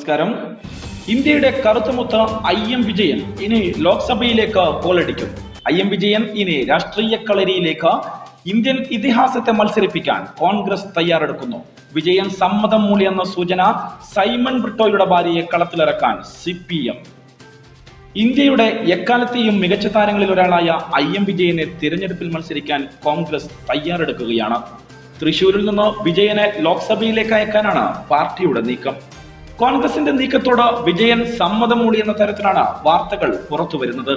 നമസ്കാരം. ഇന്ത്യയുടെ കറുത്തുമുത്ത I M Vijayan ഇനി ലോക്സഭയിലേക്ക് പോലടിക്കും ഐ എം വിജയൻ ഇനി രാഷ്ട്രീയ കളരിയിലേക്ക് ഇന്ത്യൻ ഇതിഹാസത്തെ മത്സരിപ്പിക്കാൻ കോൺഗ്രസ് തയ്യാറെടുക്കുന്നു. വിജയൻ സമ്മതം മൂളി എന്ന സൂചന സൈമൺ ബ്രിട്ടോയുടെ ഭാര്യയെ കളത്തിലിറക്കാൻ സി പി എം ഇന്ത്യയുടെ എക്കാലത്തെയും മികച്ച താരങ്ങളിൽ ഒരാളായ ഐ എം വിജയനെ തിരഞ്ഞെടുപ്പിൽ മത്സരിക്കാൻ കോൺഗ്രസ് തയ്യാറെടുക്കുകയാണ്. തൃശൂരിൽ നിന്ന് വിജയനെ ലോക്സഭയിലേക്ക് അയക്കാനാണ് പാർട്ടിയുടെ നീക്കം. കോൺഗ്രസിന്റെ നീക്കത്തോട് വിജയൻ സമ്മതം എന്ന തരത്തിലാണ് വാർത്തകൾ പുറത്തുവരുന്നത്.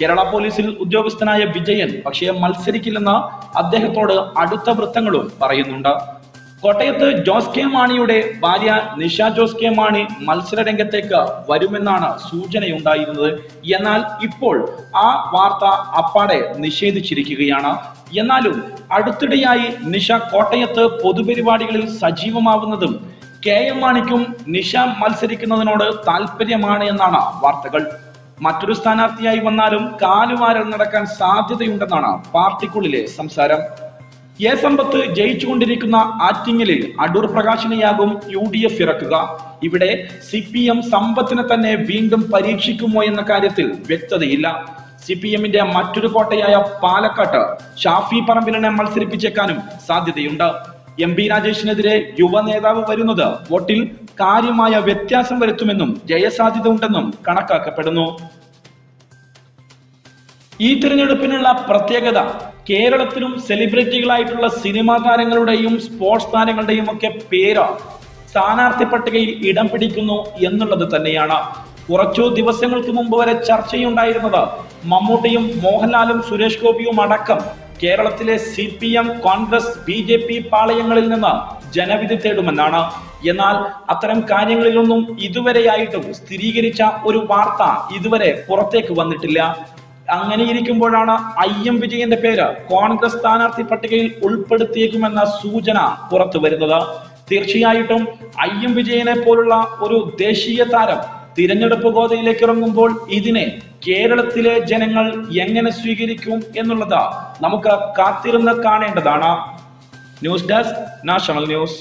കേരള പോലീസിൽ ഉദ്യോഗസ്ഥനായ വിജയൻ പക്ഷേ മത്സരിക്കില്ലെന്ന് അദ്ദേഹത്തോട് അടുത്ത വൃത്തങ്ങളും പറയുന്നുണ്ട്. കോട്ടയത്ത് ജോസ് കെ മാണിയുടെ ഭാര്യ നിഷ ജോസ് കെ മാണി മത്സരരംഗത്തേക്ക് വരുമെന്നാണ് സൂചനയുണ്ടായിരുന്നത്. എന്നാൽ ഇപ്പോൾ ആ വാർത്ത അപ്പാടെ നിഷേധിച്ചിരിക്കുകയാണ്. എന്നാലും അടുത്തിടെയായി നിഷ കോട്ടയത്ത് പൊതുപരിപാടികളിൽ സജീവമാവുന്നതും കെ എം മാണിക്കും നിഷ മത്സരിക്കുന്നതിനോട് താല്പര്യമാണ് എന്നാണ് വാർത്തകൾ. മറ്റൊരു സ്ഥാനാർത്ഥിയായി വന്നാലും കാലുവാരൽ നടക്കാൻ സാധ്യതയുണ്ടെന്നാണ് പാർട്ടിക്കുള്ളിലെ സംസാരം. എ സമ്പത്ത് ജയിച്ചുകൊണ്ടിരിക്കുന്ന ആറ്റിങ്ങലിൽ അടൂർ പ്രകാശിനെയാകും യു ഡി എഫ് ഇറക്കുക. ഇവിടെ സി പി എം സമ്പത്തിനെ തന്നെ വീണ്ടും പരീക്ഷിക്കുമോ എന്ന കാര്യത്തിൽ വ്യക്തതയില്ല. സി പി എമ്മിന്റെ മറ്റൊരു കോട്ടയായ പാലക്കാട്ട് ഷാഫി പറമ്പിലിനെ മത്സരിപ്പിച്ചേക്കാനും സാധ്യതയുണ്ട്. എം പി രാജേഷിനെതിരെ യുവ നേതാവ് വരുന്നത് വോട്ടിൽ കാര്യമായ വ്യത്യാസം വരുത്തുമെന്നും ജയസാധ്യത ഉണ്ടെന്നും കണക്കാക്കപ്പെടുന്നു. ഈ തിരഞ്ഞെടുപ്പിനുള്ള പ്രത്യേകത കേരളത്തിലും സെലിബ്രിറ്റികളായിട്ടുള്ള സിനിമാ താരങ്ങളുടെയും സ്പോർട്സ് താരങ്ങളുടെയും ഒക്കെ പേര് സ്ഥാനാർത്ഥി പട്ടികയിൽ ഇടം പിടിക്കുന്നു എന്നുള്ളത് തന്നെയാണ്. കുറച്ചു ദിവസങ്ങൾക്ക് മുമ്പ് വരെ ചർച്ചയുണ്ടായിരുന്നത് മമ്മൂട്ടിയും മോഹൻലാലും സുരേഷ് ഗോപിയും അടക്കം കേരളത്തിലെ C P M Congress B J P പാളയങ്ങളിൽ നിന്ന് ജനവിധി തേടുമെന്നാണ്. എന്നാൽ അത്തരം കാര്യങ്ങളിലൊന്നും ഇതുവരെയായിട്ടും സ്ഥിരീകരിച്ച ഒരു വാർത്ത ഇതുവരെ പുറത്തേക്ക് വന്നിട്ടില്ല. അങ്ങനെ ഇരിക്കുമ്പോഴാണ് ഐ എം വിജയന്റെ പേര് കോൺഗ്രസ് സ്ഥാനാർത്ഥി പട്ടികയിൽ ഉൾപ്പെടുത്തിയേക്കുമെന്ന സൂചന പുറത്തു വരുന്നത്. തീർച്ചയായിട്ടും ഐ എം വിജയനെ പോലുള്ള ഒരു ദേശീയ താരം തിരഞ്ഞെടുപ്പ് ഗോതയിലേക്ക് ഇറങ്ങുമ്പോൾ ഇതിനെ കേരളത്തിലെ ജനങ്ങൾ എങ്ങനെ സ്വീകരിക്കും എന്നുള്ളത് നമുക്ക് കാത്തിരുന്ന് കാണേണ്ടതാണ്. News desk national news.